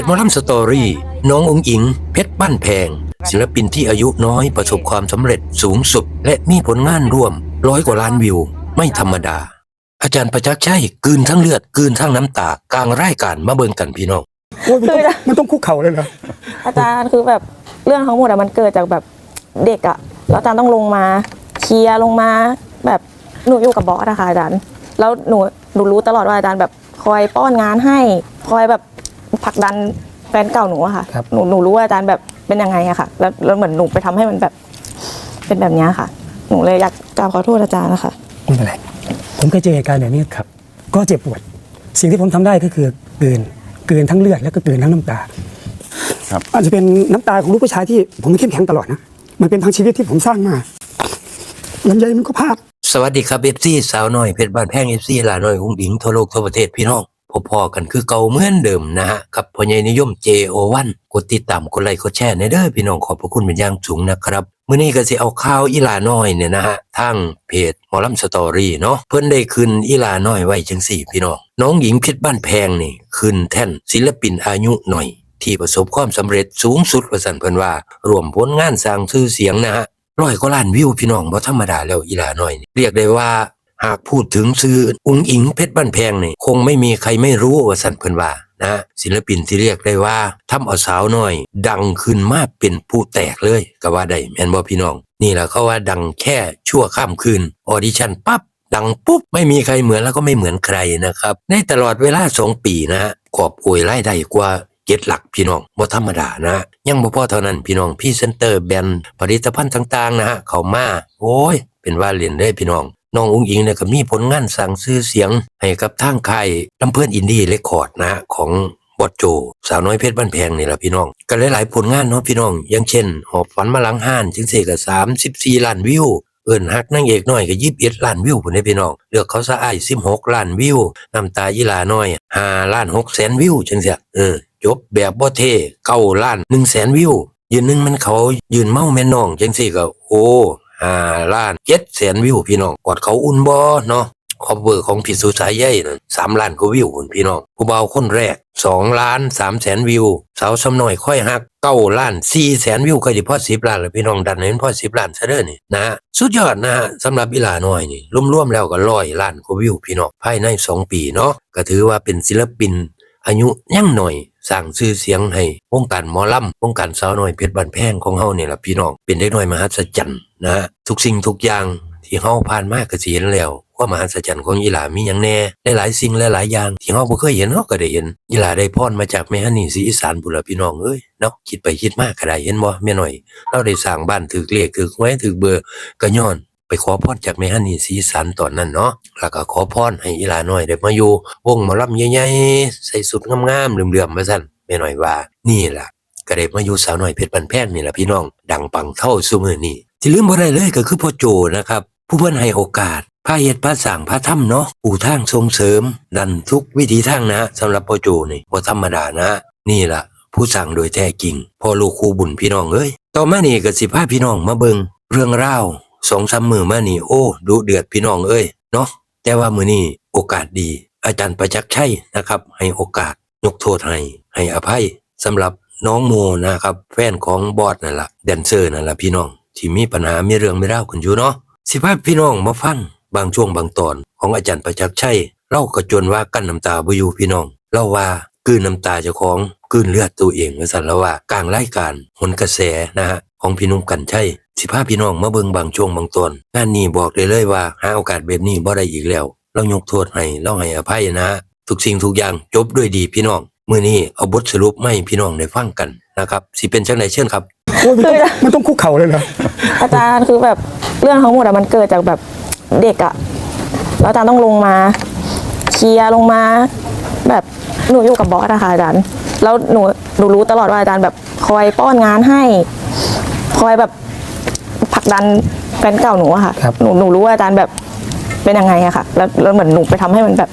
จหมอลำสตอรี่น้ององอิง เพชรบ้านแพง ศิลปินที่อายุน้อยประสบความสำเร็จสูงสุด และมีผลงานร่วม ร้อยกว่าล้านวิว ไม่ธรรมดา อาจารย์ประจักษ์ชัยกลืนทั้งเลือดกลืนทั้งน้ำตากลางรายการมาเบิ่งกันพี่น้องโอ้ยมันต้องมันต้องคุกเข่าเลยเหรออาจารย์คือแบบเรื่องทั้งหมดอะมันเกิดจากแบบเด็กอะแล้วอาจารย์ต้องลงมาเคลียร์ลงมา แบบหนูอยู่กับบอสอะค่ะอาจารย์ แล้วหนูหนูรู้ตลอดว่าอาจารย์แบบคอยป้อนงานให้ คอยแบบ ผลักดันแฟนเก่าหนูอะค่ะ ครับ หนูหนูรู้ว่าอาจารย์แบบเป็นยังไงอะค่ะ แล้วแล้วเหมือนหนูไปทำให้มันแบบ เป็นแบบเนี้ยค่ะ หนูเลยอยากกราบขอโทษอาจารย์นะคะ ไม่เป็นไร ผมเคยเจอเหตุการณ์แบบนี้ครับ ก็เจ็บปวด สิ่งที่ผมทำได้ก็คือกลืนกลืนทั้งเลือดแล้วก็กลืนทั้งน้ำตาครับ อาจจะเป็นน้ำตาของลูกผู้ชายที่ผมเข้มแข็งตลอดนะ มันเป็นทั้งชีวิตที่ผมสร้างมาลำไยมันก็พลาด สวัสดีครับเอฟซีสาวน้อยเพชรบ้านแพงเอฟซีหลาน้อยอุ้งอิงทั่วโลกทั่วประเทศพี่น้อง พอๆกันคือเก่าเหมือนเดิมนะฮะกับพ่อใหญ่นิยม JO1 กดติดตามกดไลค์กดแชร์ในเด้อพี่น้องขอบพระคุณเป็นอย่างสูงนะครับมื้อนี้ก็สิเอาข่าวอีลาน้อยเนี่ยนะฮะทางเพจหมอลำสตอรี่เนาะเพิ่นได้ขึ้นอีลาน้อยไว้จังสี่ พี่น้องน้องหญิงเพชรบ้านแพงนี่ขึ้นแท่นศิลปินอายุหน่อย ที่ประสบความสำเร็จสูงสุดว่าซั่นเพิ่นว่ารวมผลงานสร้างชื่อเสียงนะฮะร้อยกว่าล้านวิวพี่น้องบ่ธรรมดาแล้วอีลาน้อย เรียกได้ว่า หากพูดถึงซื้ออุงอิงเพชรบ้านแพงนี่คงไม่มีใครไม่รู้ว่าสันเพิ่นว่านะศิลปินที่เรียกได้ว่าทำเอาสาวน้อย ดังขึ้นมาเป็นผู้แตกเลยก็ว่าได้แม่นบ่พี่น้อง นี่แหละเขาว่าดังแค่ชั่วข้ามคืน ออดิชั่นปั๊บดังปุ๊บ ไม่มีใครเหมือนแล้วก็ไม่เหมือนใครนะครับ ในตลอดเวลาสองปีนะฮะกอบโกยรายได้กว่าเจ็ดหลักพี่น้องบ่ธรรมดานะ ยังบ่พอเท่านั้นพี่น้องพี่เซนเตอร์แบนผลิตภัณฑ์ต่างๆนะฮะเขามา โอ้ย เป็นว่าเล่นได้พี่น้อง น้องอุ้งอิงเนี่ยก็มีผลงานสร้างชื่อเสียง ให้กับทางค่ายลำเพื่อนอินดี้เรคคอร์ดนะฮะของบอดโจ สาวน้อยเพชรบ้านแพงนี่แหละพี่น้อง ก็หลายๆผลงานเนาะพี่น้อง อย่างเช่น หอบฝันมาลังห้านจึงเสก็สามสิบสี่ล้านวิว เอิ้นฮักนางเอกน้อยก็ยี่สิบเอ็ดล้านวิวพุ่นเด้พี่น้อง เลือกเขาซะอายสิบหกล้านวิว น้ำตายีลาน้อยห้าล้านหกแสนวิวจังเสียเออ จบแบบบ่เท่เก้าล้านหนึ่งแสนวิว ยืนหนึงมันเขายืนเมาแม่นน้องจังสี่ก็โอ้ ห้าล้านเจ็ดแสนวิวพี่น้องกอดเขาอุ่นบ่เนาะคอเบอร์ของพี่สุสายใหญ่นั่นสามล้านกว่าวิวพุ่นพี่น้องผู้เบาคนแรกสองล้านสามแสนวิว สาวสำน้อยค่อยฮักเก้าล้านสี่แสนวิวก็สิพอสิบล้านแล้วพี่น้องดันให้มันพอสิบล้านซะเด้อนี่นะฮะสุดยอดนะฮะสำหรับอีลาน้อยนี่รวมๆแล้วก็ร้อยล้านกว่าวิวพี่น้องภายในสองปีเนาะก็ถือว่าเป็นศิลปินอายุยังหน่อย สร้างชื่อเสียงให้วงการหมอลำวงการสาวน้อยเพชรบ้านแพงของเฮาเนี่ยล่ะพี่น้องเป็นเด็กน้อยมหัศจรรย์นะฮะทุกสิ่งทุกอย่างที่เฮาผ่านมากก็สิเห็นแล้วว่ามหัศจรรย์ของอีหลามีหยังแน่หลายสิ่งหลายๆอย่าง ที่เฮาบ่เคยเห็นเฮาก็ได้เห็นอีหลาได้พรมาจากแม่ฮันนี่ศรีอีสานบุนล่ะพี่น้องเอ้ยเนาะคิดไปคิดมาก็ได้เห็นบ่แม่น้อยเราได้สร้างบ้านถูกเลขถูกหวยถูกเบอร์ก็ย้อน ไปขอพรจากแม่ฮันนี่ศรีสันตอนนั้นเนาะแล้วก็ขอพรให้อีหลาน้อยได้มาอยู่วงหมอลำใหญ่ๆใส่สุดงามๆเหลื่อมๆมาสั่นแม่น้อยว่า นี่ล่ะก็ได้มาอยู่สาวน้อยเพชรบันแพงนี่ล่ะพี่น้อง ดังปังเท่าซุมื้อนี้ที่ลืมบ่ได้เลยก็คือพ่อโจนะครับ ผู้เพิ่นให้โอกาสพาเฮ็ดพาสร้างพาทำเนาะปู่ทางส่งเสริม ดันทุกวิถีทางนะสำหรับพ่อโจนี่บ่ธรรมดานะ นี่ล่ะผู้สั่งโดยแท้จริงพ่อลูกคู่บุญพี่น้องเอ้ยต่อมานี่ก็สิพาพี่น้องมาเบิงเรื่องราว สองสามมือมานี่โอ้ดุเดือดพี่น้องเอ้ยเนาะแต่ว่ามือนี้โอกาสดี อาจารย์ประจักษ์ชัยนะครับ ให้โอกาสยกโทษให้ให้อภัยสำหรับน้องโมนะครับ แฟนของบอสนั่นล่ะแดนเซอร์นั่นล่ะพี่น้องที่มีปัญหามีเรื่องไม่เล่ากันอยู่เนาะสิพาพี่น้องมาฟังบางช่วงบางตอน ของอาจารย์ประจักษ์ชัยเล่าก็จนว่ากั้นน้ำตาบ่อยู่พี่น้องเล่าว่ากืนน้ำตาเจ้าของกืนเลือดตัวเองว่าสันแล้วว่ากลางรายการหนกระแสนะฮะของพี่นุ่มกันใช่ สิพาพี่น้องมาเบิ่งบางช่วงบางตอนงานนี้บอกเลยเลยว่าหาโอกาสแบบนี้บ่ได้อีกแล้ว เรายกโทษให้เราให้อภัยนะฮะทุกสิ่งทุกอย่างจบด้วยดีพี่น้องมื้อนี้เอาบทสรุปมาให้พี่น้องได้ฟังกันนะครับสิเป็นจังไดเช่นครับ โอ้ยมันต้องมันต้องคุกเข่าเลยเหรออาจารย์คือแบบเรื่องทั้งหมดอะมันเกิดจากแบบเด็กอะแล้วอาจารย์ต้องลงมาเคลียร์ลงมา แบบหนูอยู่กับบอสอะค่ะอาจารย์ แล้วหนูหนูรู้ตลอดว่าอาจารย์แบบคอยป้อนงานให้ คอยแบบผลัก ดันแฟนเก่าหนูอะค่ะ ครับ หนูหนูรู้ว่าอาจารย์แบบเป็นยังไงอะค่ะ แล้วแล้วเหมือนหนูไปทำให้มันแบบ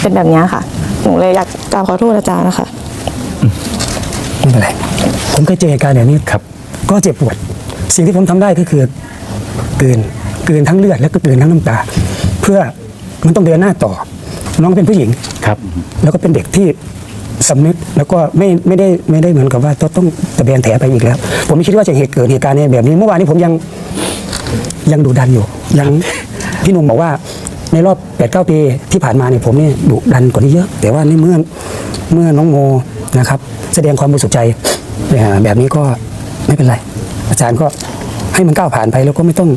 เป็นแบบเนี้ยค่ะ หนูเลยอยากกราบขอโทษอาจารย์นะคะ ไม่เป็นไรผมเคยเจอเหตุการณ์แบบนี้ครับ ก็เจ็บปวด สิ่งที่ผมทำได้ก็คือกลืนกลืนทั้งเลือดแล้วก็กลืนทั้งน้ำตา เพื่อมันต้องเดินหน้าต่อ น้องเป็นผู้หญิง ครับ แล้วก็เป็นเด็กที่ สำนึกแล้วก็ไม่ไม่ได้ไม่ได้เหมือนกับว่าต้องตะแบงแถไปอีกแล้ว ผมไม่คิดว่าจะเหตุเกิดเหตุการณ์ในแบบนี้เมื่อวานนี้ผมยังยังดุดันอยู่ยังพี่นุ่มบอกว่าในรอบ8ปดเปีที่ผ่านมาเนี่ยผมเนี่ยดุดันกว่านี้เยอะ แต่ว่าในเมื่อเมื่อน้องโมนะครับ แสดงความบริสุทธิ์ใจแบบนี้ก็ไม่เป็นไร อาจารย์ก็ให้มันก้าวผ่านไปแล้วก็ไม่ต้อง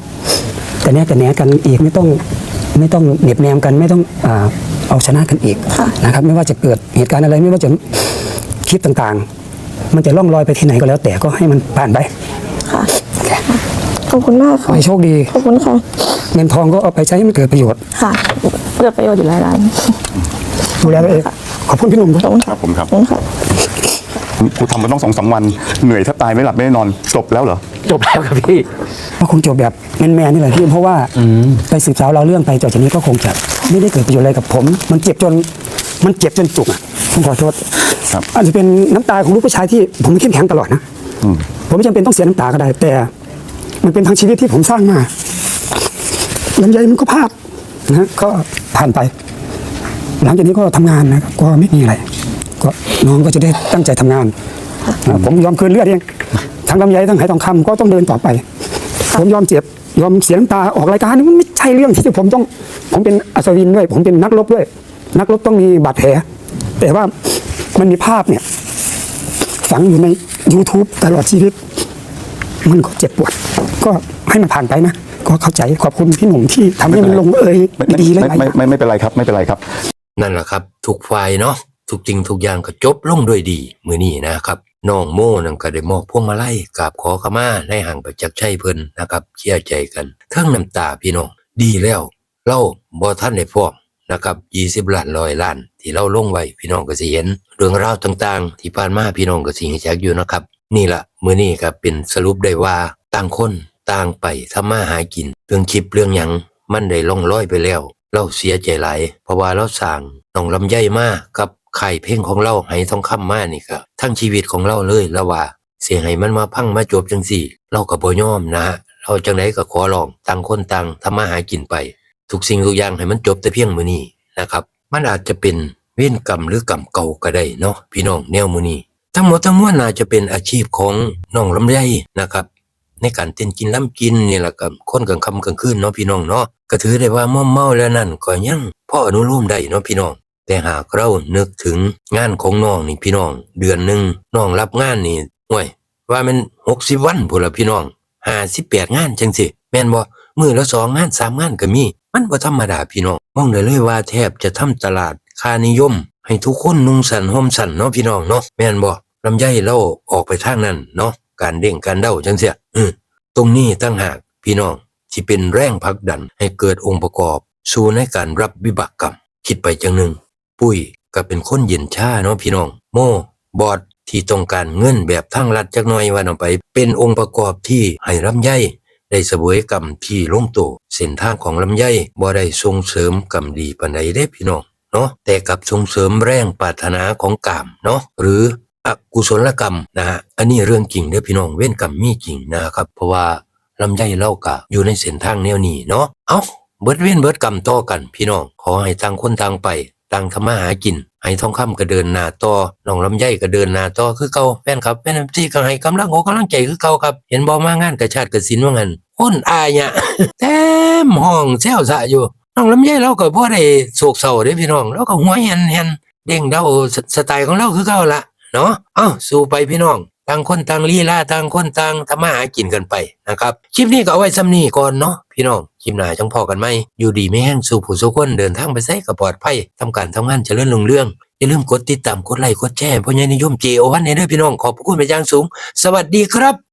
แต่แน่แต่แหนกันอีกไม่ต้องไม่ต้องเหน็บแนมกันไม่ต้องอ่า เอาชนะกันอีกค่ะนะครับไม่ว่าจะเกิดเหตุการณ์อะไรไม่ว่าจะคลิปต่างๆ มันจะล่องลอยไปที่ไหนก็แล้ว แต่ก็ให้มันผ่านไปค่ะขอบคุณมากขอค่ะให้โชคดีขอบคุณค่ะเงินทองก็เอาไปใช้ให้มันเกิดประโยชน์ค่ะเกิดประโยชน์อยู่หลายร้านดูแลตัวเองขอบคุณพี่หนุ่มด้วยขอบคุณคค่ะรับผมครับขอบคุณค่ะ กูทำมาต้องสองสามวันเหนื่อยแทบตายไม่หลับไม่ได้นอนจบแล้วเหรอ จบแล้วครับพี่ก็คงจบแบบแมนๆนี่แหละพี่เพราะว่าไปสืบสาวเราวเรื่องไปต่อจากนี้ก็คงจะไม่ได้เกิดประโยชน์อะไรกับผม มันเจ็บจนมันเจ็บจนจุกอะผมขอโทษครับ อาจจะเป็นน้ำตาของลูกผู้ชายที่ผมเข้มแข็งตลอดนะผมไม่จำเป็นต้องเสียน้ำตาก็ได้ แต่ มันเป็นทั้งชีวิตที่ผมสร้างมาลำไยมันก็พลาดนะก็ผ่านไป หลังจากนี้ก็ทำงานนะครับก็ไม่มีอะไร ก็น้องก็จะได้ตั้งใจทำงานอ่าผมยอมคืนเลือดเองทั้งลำไยทั้งไหทองคำก็ต้องเดินต่อไป ผมยอมเจ็บยอมเสียน้ำตาออกรายการนี่มันไม่ใช่เรื่องที่จะผมต้อง ผมเป็นอัศวินด้วย ผมเป็นนักรบด้วย นักรบต้องมีบาดแผล แต่ว่ามันมีภาพเนี่ย ฝังอยู่ใน YouTube ตลอดชีวิต มันก็เจ็บปวด ก็ให้มันผ่านไปนะ ก็เข้าใจขอบคุณพี่หนุ่มที่ทำให้มันลงเอยไม่ไม่ดีๆและไม่หลายอไม่ย่างไม่ไม่เป็นไรครับ ไม่เป็นไรครับ นั่นแหละครับทุกฝ่ายเนาะ ทุกจริงทุกอย่างก็จบลงด้วยดีมือนี้นะครับน้องโม่นั่นก็ได้มอบพวงมาลัยกราบขอขมาในห่างประจักษ์ชัยเพิ่นนะครับเชียร์ใจกันทั้งน้ำตาพี่น้องดีแล้วเล่าบ่ท่านได้ฟ้องนะครับ 20ล้านร้อยล้าน ที่เราลงไว้พี่น้องก็สิเห็น เรื่องราวต่างๆ ที่ผ่านมาพี่น้องก็สิเห็นจักอยู่นะครับ นี่ละมื้อนี้ก็เป็นสรุปได้ว่าต่างคนต่างไปทำมาหากิน เรื่องคลิปเรื่องหยังมันได้ล่องลอยไปแล้ว เราเสียใจหลายเพราะว่าเราสร้างน้องลำไยมากับ ไข่ายเพลงของเราให้ทองคำมานี่ก็ทั้งชีวิตของเราเลยแล้วว่าเสียให้มันมาพังมาจบจังสี่ เราก็บ่ยอมนะเราจังไดก็ขอร้องต่างคนต่างทำมาหากินไป ทุกสิ่งทุกอย่างให้มันจบแต่เพียงมือนี้นะครับ มันอาจจะเป็นเวรกรรมหรือกรรมเก่าก็ได้เนาะพี่น้องแนวมือนี้ทั้งหมดทั้งมวลน่าจะเป็นอาชีพของน้องลำไยนะครับ ในการเต้นกินล้ำกินนี่แหละกับคนกลางค่ำกลางคืนเนาะพี่น้องเนาะก็ถือได้ว่าม่อมเมาแล้วนั่นก็ยังพ่ออนุโลมได้เนาะพี่น้อง แต่หากเรานึกถึงงานของน้องนี่พี่น้อง เดือนหนึ่งน้องรับงานนี่ห่วยว่ามันหกสิบวันพุ่นละพี่น้องห้าสิบแปดงานจังสิแม่นบ่มือละสองงานสามงานก็มี มันบ่ธรรมดาพี่น้องมองได้เลยว่าแทบจะทำตลาดค่านิยม ให้ทุกคนนุ่งสันห่มสันเนาะพี่น้องเนาะแม่นบ่ลำไยเราออกไปทางนั้นเนาะการเด้งการเด้าจังเสียตรงนี้ตั้งหากพี่น้องที่เป็นแรงผลักดันให้เกิดองค์ประกอบ สู่ในการรับวิบากกรรม คิดไปจังหนึ่ง ปุ้ยก็เป็นคนเย็นชาเนาะพี่น้อง โมบอดที่ต้องการเงินแบบทั้งรัฐจักหน่อยวันออกไป เป็นองค์ประกอบที่ให้ลำไยได้เสวยกรรมที่ลงโตวเส้นทางของลำไยบ่ได้ส่งเสริมกรรมดีปานใดเด้พี่น้องเนาะแต่กับส่งเสริมแรงปรารถนาของกามเนาะหรืออกุศลกรรมนะฮะอันนี้เรื่องจริงเด้อพี่น้องเว้นกรรมมีจริงนะครับเพราะว่าลำไยเล่ากะอยู่ในเส้นทางแนวนี้เนาะเอ้าเบิดเว้นเบิดกรรมต่อกันพี่น้องขอให้ต่างคนต่างไป ต่างทำมาหากินให้ทองคำก็เดินหน้าต่อน้องลำไยก็เดินหน้าต่อคือเก่าแฟนครับแฟนที่ก็ให้กำลังโอกกำลังใจคือเก่าครับ เห็นบ่มางานกระชาติกระสินว่างั้นคนอายเนี่ยแต้มห้องแซวซะอยู่น้องลำไยเราก็บ่ได้โศกเศร้าเด้พี่น้องเราก็หัวแฮนๆเด้งเดาสไตล์ของเราคือเก่าละเนาะเอ้าสู้ไปพี่น้องต่างคนต่างลีลาต่างคนต่างทำมาหากินกันไปนะครับคลิปนี้ก็เอาไว้ซ้ำนี้ก่อนเนาะ พี่น้องคลิปหน้าจังพอกันไหมอยู่ดีไม่แห้งสู่ผู้สุคนเดินทางไปใส่กับปลอดภัยทำการทำงานเจริญรุ่งเรื่องอย่าลืมกดติดตามกดไลค์กดแชร์เพราะยังนิยมเจโอวันเนี่ยเด้อพี่น้องขอบพระคุณเป็นอย่างสูง สวัสดีครับ